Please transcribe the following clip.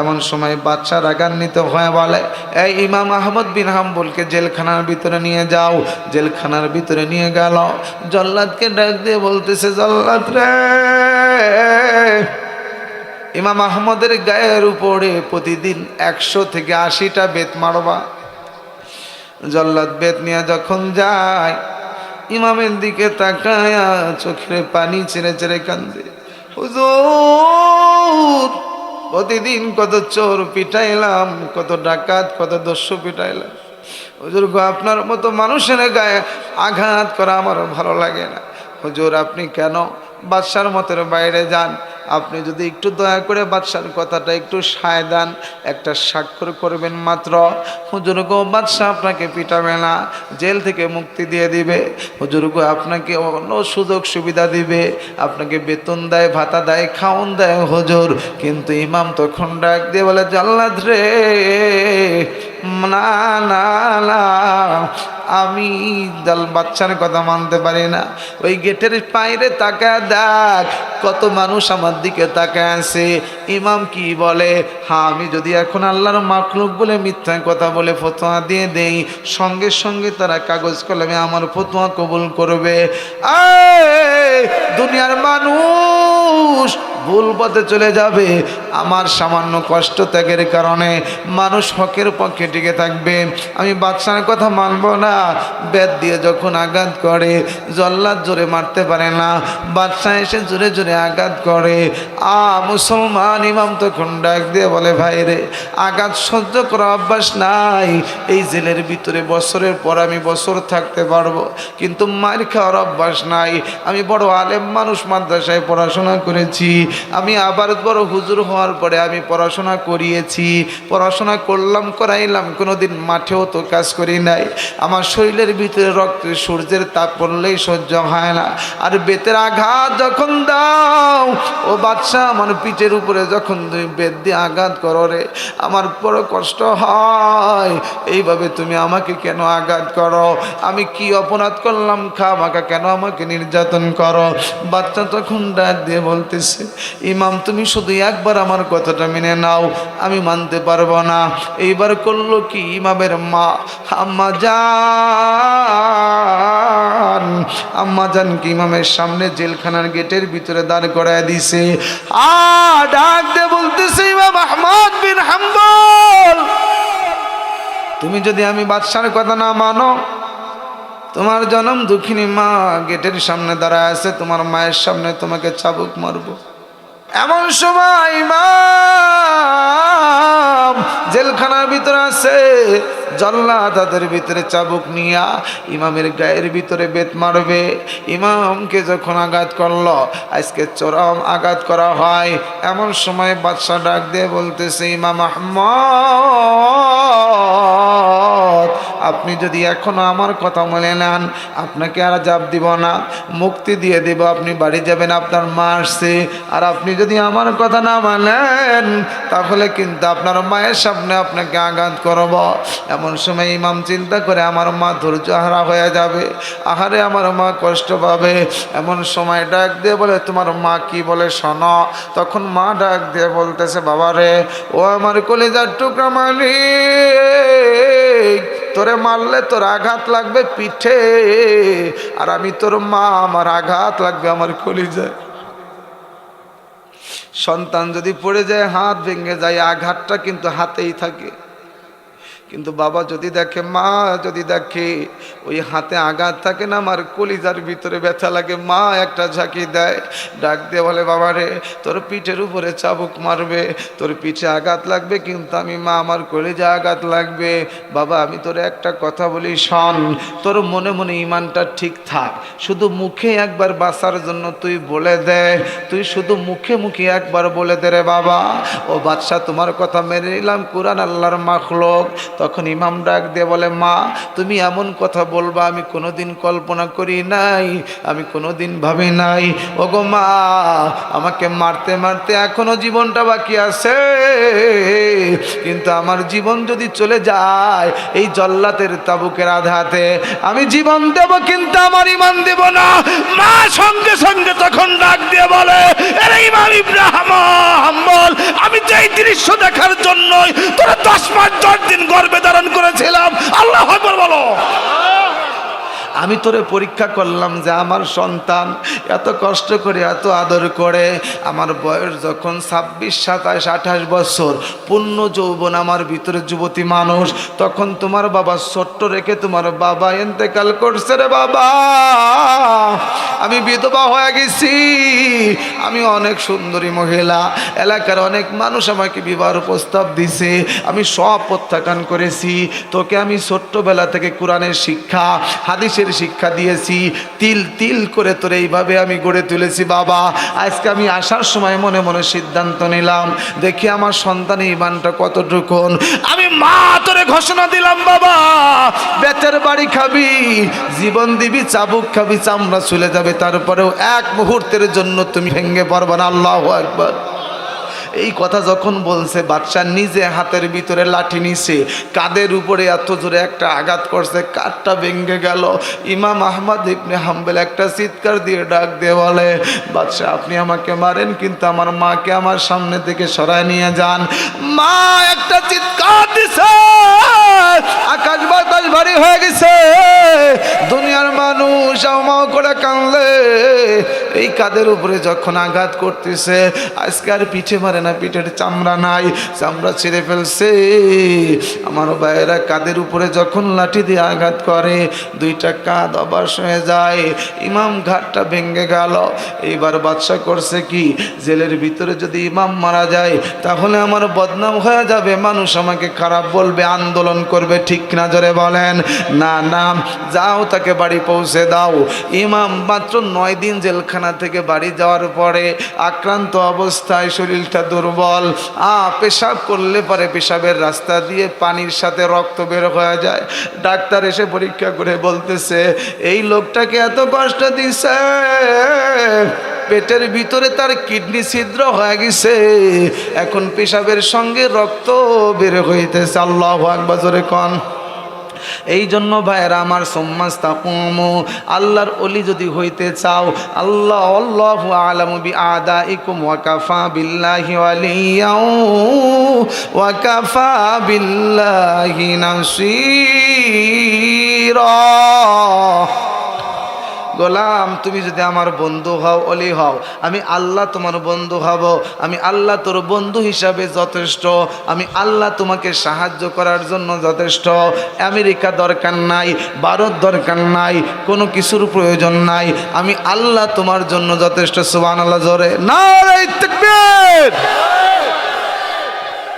এমন সময় বাচ্চা রাগান্বিত হয়ে বলে, এই ইমাম আহমদ বিন হাম্বুলকে জেলখানার ভিতরে নিয়ে যাও। জেলখানার ভিতরে নিয়ে গেল। জল্লাদকে ডাক দিয়ে বলতেছে, জল্লাদ রে! ইমাম আহমদের গায়ের উপরে প্রতিদিন একশো থেকে আশিটা বেত মারবা। জল্লাদ বেত নিয়ে যখন যায়, ইমামের দিকে তাকায়া চোখের পানি ছেড়ে ছেড়ে কান্দে। হুজুর প্রতিদিন কত চোর পিটাইলাম, কত ডাকাত, কত দস্যু পিটাইলাম। হুজুর গো, আপনার মতো মানুষের গায়ে আঘাত করা আমার ভালো লাগে না। হুজুর, আপনি কেন বাদশার মতের বাইরে যান? আপনি যদি একটু দয়া করে বাদশার কথাটা একটু সায় দেন, একটা স্বাক্ষর করবেন মাত্র। হুজুর গো, বাদশাহ আপনাকে পিটাবে না, জেল থেকে মুক্তি দিয়ে দিবে। হুজুর গো, আপনাকে অন্য সুযোগ সুবিধা দিবে। আপনাকে বেতন দেয়, ভাতা দেয়, খাওন দেয় হুজুর। কিন্তু ইমাম তখন ডাক দিয়ে বলে, জাল্লাদ রে না না না, আমি দল বাচ্চার কথা মানতে পারি না। ওই গেটের বাইরে তাকা দেখ, কত মানুষ আমার দিকে তাকায় আছে। ইমাম কি বলে? হ্যাঁ আমি যদি এখন আল্লাহর মাখলুক বলে মিথ্যা কথা বলে ফতোয়া দিয়ে দেই, সঙ্গে সঙ্গে তারা কাগজ কলমে আমার ফতোয়া কবুল করবে। দুনিয়ার মানুষ ভুল পথে চলে যাবে। আমার সামান্য কষ্ট ত্যাগের কারণে মানুষ হকের পক্ষে টিকে থাকবে। আমি বাচ্চার কথা মানব না। বেদ দিয়ে যখন আঘাত করে, জল্লাদ জোরে মারতে পারে না। বাচ্চা এসে জোরে জোরে আঘাত করে। আ, মুসলমান ইমাম তখন ডাক দিয়ে বলে, ভাই রে, আঘাত সহ্য করা অভ্যাস নাই। এই জেলের ভিতরে বছরের পর আমি বছর থাকতে পারব। কিন্তু মার খাওয়ার অভ্যাস নাই। আমি বড় আলেম মানুষ মাদ্রাসায় পড়াশোনা করেছি। আমি আবার বড় হুজুর হওয়ার পরে আমি পড়াশোনা করিয়েছি, পড়াশোনা করলাম, করাইলাম, কোনোদিন মাঠেও তো কাজ করি নাই। আমার শরীরের ভিতরে রক্ত সূর্যের তাপ পড়লেই সহ্য হয় না। আর বেতের আঘাত যখন দাও, ও বাচ্চা আমার পিঠের উপরে যখন তুমি বেদ দিয়ে আঘাত করো রে, আমার বড় কষ্ট হয়। এইভাবে তুমি আমাকে কেন আঘাত করো? আমি কি অপরাধ করলাম? খা আমাকে কেন আমাকে নির্যাতন করো? বাচ্চা তখন ডাক দিয়ে বলতেছে ইমাম, তুমি শুধু একবার আমার কথাটা মেনে নাও, আমি মানতে পারব না। এইবার করল কি ইমামের মা? আম্মা যান। আম্মা যান কি ইমামের সামনে জেলখানার গেটের ভিতরে দাঁড় করায় দিছে। আ, ডাক দিয়ে বলতেছে, ইমাম আহমদ বিন হাম্বল! তুমি যদি আমি বাদশার কথা না মানো, তোমার জনম দুঃখিনী মা গেটের সামনে দাঁড়ায় আছে, তোমার মায়ের সামনে তোমাকে চাবুক মারবো। এমন সময় ইমাম জেলখানার ভিতরে আছে। জল্লা তাদের ভিতরে চাবুক নিয়া ইমামের গায়ের ভিতরে বেত মারবে। ইমামকে যখন আঘাত করল, আজকে চরম আঘাত করা হয়। এমন সময় বাদশাহ ডাক দিয়ে বলতেছে, ইমাম আহমদ আপনি যদি এখনও আমার কথা মনে নেন, আপনাকে আর জাপ দিব না, মুক্তি দিয়ে দেব, আপনি বাড়ি যাবেন আপনার মা আসছে আর আপনি যদি আমার কথা না মানেন, তাহলে কিন্তু আপনার মায়ের সামনে আপনাকে আঘাত করব। এমন সময় ইমাম চিন্তা করে আমার মা ধৈর্য হারা হয়ে যাবে, আহারে আমার মা কষ্ট পাবে। এমন সময় ডাক দিয়ে বলে, তোমার মা কি বলে শোনো? তখন মা ডাক দিয়ে বলতেছে বাবা রে ও আমার কলেজার টুকরা মালিক তোরে মারলে তোর আঘাত লাগবে পিঠে। আর আমি তোর মা, আমার আঘাত লাগবে আমার কলিজায়। সন্তান যদি পড়ে যায়, হাত ভেঙে যায়, আঘাতটা কিন্তু হাতেই থাকে। কিন্তু বাবা যদি দেখে, মা যদি দেখে, ওই হাতে আঘাত থাকে না, আমার কলিজার ভিতরে ব্যথা লাগে, মা একটা ঝাঁকি দেয়। ডাক দিয়ে বলে, বাবা রে, তোর পিঠের উপরে চাবুক মারবে, তোর পিঠে আঘাত লাগবে, কিন্তু আমি, মা, আমার কলিজা আঘাত লাগবে। বাবা, আমি তোর একটা কথা বলি, শোন, তোর মনে মনে ইমানটা ঠিক থাক। শুধু মুখে একবার বাঁচার জন্য তুই বলে দে, তুই শুধু মুখে মুখে একবার বলে দে রে বাবা। ও বাদশাহ, তোমার কথা মেনে নিলাম, কোরআন আল্লাহর মাখলোক। তখন ইমাম ডাক দিয়ে বলে, মা, তুমি এমন কথা বলবা, আমি কোনোদিন কল্পনা করি নাই, আমি কোনোদিন ভাবি নাই। ও গো মা, আমাকে মারতে মারতে এখনও জীবনটা বাকি আছে। কিন্তু আমার জীবন যদি চলে যায় এই জল্লাতের তাবুকের আধাতে, আমি জীবন দেব কিন্তু আমার ইমান দেব না। মা সঙ্গে সঙ্গে তখন ডাক দিয়ে বলে আরে ইমাম হাম্বল আমি যে দৃশ্য দেখার জন্যই তোরা দশ মাস দশ দিন গর্বে ধারণ করেছিলাম। আল্লাহ বলো। আমি তোরে পরীক্ষা করলাম যে আমার সন্তান এত কষ্ট করে, এত আদর করে, আমার বয়স যখন ছাব্বিশ, সাতাশ, আঠাশ বছর, পূর্ণ যৌবন আমার ভিতরে যুবতী মানুষ, তখন তোমার বাবা ছোট্ট রেখে তোমার বাবা এতেকাল করছে রে বাবা। আমি বিধবা হয়ে গেছি। আমি অনেক সুন্দরী মহিলা। এলাকার অনেক মানুষ আমাকে বিবাহ প্রস্তাব দিছে। আমি সব প্রত্যাখ্যান করেছি। তোকে আমি ছোট্টবেলা থেকে কোরআনের শিক্ষা হাদিসের শিক্ষা দিয়েছি। তিল তিল করে তোরে এইভাবে আমি গড়ে তুলেছি, বাবা। আজকে আমি আসার সময় মনে মনে সিদ্ধান্ত নিলাম, দেখি আমার সন্তানের ইমানটা কতটুকুন। আমি মা তোরে ঘোষণা দিলাম, বাবা বেতের বাড়ি খাবি, জীবন দিবি, চাবুক খাবি, চামড়া চলে যাবে, তারপরেও এক মুহূর্তের জন্য তুমি ভেঙে পারবা না। আল্লাহ একবার এই কথা যখন বলছে বাচ্চা নিজে হাতের ভিতরে লাঠি নিছে, কাদের উপরে এত জোরে একটা আঘাত করছে, কাঠটা ভেঙে গেল। ইমাম আহমদ ইবনে হাম্বেল একটা চিৎকার দিয়ে ডাক দিয়ে বলে বাচ্চা আপনি আমাকে মারেন, কিন্তু আমার মাকে আমার সামনে থেকে সরায় নিয়ে যান। মা একটা চিৎকার দিছে, আকাশ ভারী হয়ে গেছে। দুনিয়ার মানুষ আমাও করে কানলে এই কাদের উপরে যখন আঘাত করতেছে, আজকে আর পিঠে মারে না, পিঠের চামড়া নাই, চামড়া ছিঁড়ে ফেলছে। আমার ভাইয়েরা কাদের উপরে যখন লাঠি দিয়ে আঘাত করে, দুইটা কাঁধ অবাস হয়ে যায়। ইমাম ঘাটটা ভেঙে গেল। এইবার বাদশা করছে কি, জেলের ভিতরে যদি ইমাম মারা যায়, তাহলে আমার বদনাম হয়ে যাবে। মানুষ আমাকে খারাপ বলবে, আন্দোলন করবে, ঠিক না জোরে বলেন, না না, যাও, তাকে বাড়ি পৌঁছে দাও। ইমাম মাত্র নয় দিন জেলখানা থেকে বাড়ি যাওয়ার পরে আক্রান্ত অবস্থায় শরীরটা দুর্বল। আ, পেশাব করলে পরে পেশাবের রাস্তা দিয়ে পানির সাথে রক্ত বের হয়ে যায়। ডাক্তার এসে পরীক্ষা করে বলতেছে, এই লোকটাকে এত কষ্ট দিছে, পেটের ভিতরে তার কিডনি ছিদ্র হয়ে গেছে। এখন পেশাবের সঙ্গে রক্ত বের হইতেছে। আল্লাহ আকবাজরে কন। এই জন্য ভাইয়েরা আমার সোম্মাস্তা তাকুমু আল্লাহর অলি যদি হইতে চাও, আল্লাহ আল্লাহ আলম বি আদা ইকুম ওয়াকাফা বিল্লাহি ওয়ালিয়াও ওয়াকাফা বিল্লাহি নাসিরা। গোলাম, তুমি যদি আমার বন্ধু হও, অলি হও, আমি আল্লাহ তোমার বন্ধু হব, আমি আল্লাহ তোর বন্ধু হিসাবে যথেষ্ট, আমি আল্লাহ তোমাকে সাহায্য করার জন্য যথেষ্ট, আমেরিকা দরকার নাই, ভারত দরকার নাই, কোনো কিছুর প্রয়োজন নাই, আমি আল্লাহ তোমার জন্য যথেষ্ট সুবান আল্লাহ জোরে না